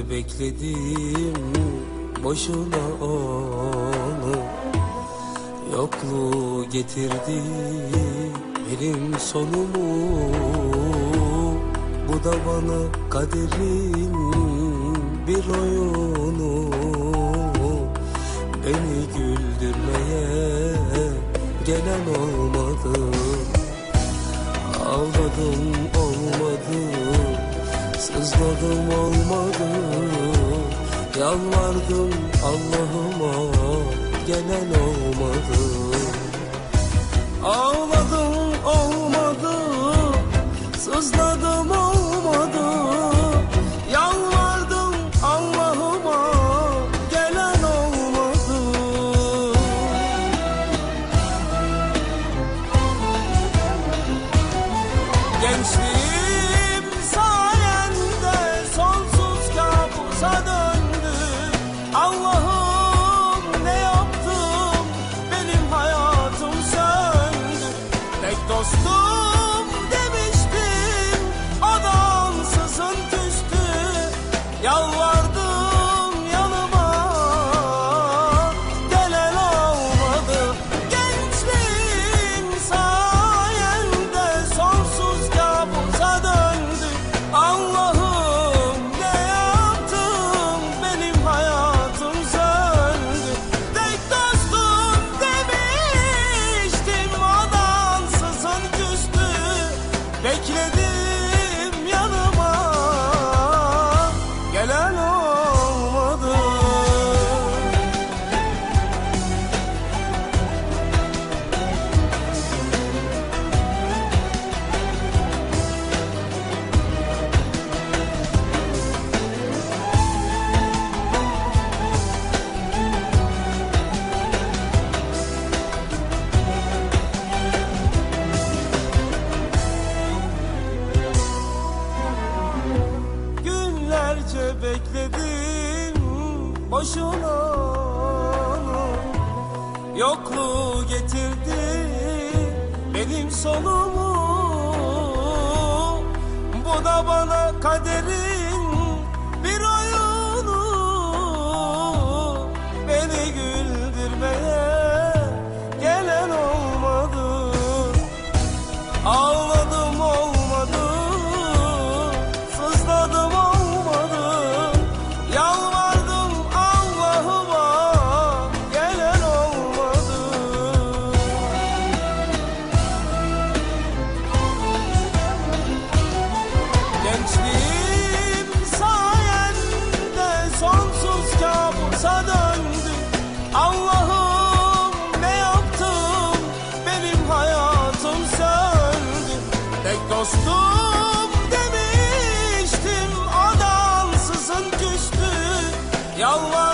de bekledim boşuna onu Yokluğu getirdi. Benim sonumu Bu da bana kaderin bir oyunu. Beni güldürmeye gelen olmadı. Ağladım olmadı. Sızladım olmadı Yalvardım Allah'ıma Gelen olmadı. Ağladım olmadı. Sızladım. Yalnız bekledim boşuna. Yokluğu getirdi benim sonumu Bu da bana kaderim Dostum demiştim adansızın küstü. Yalvar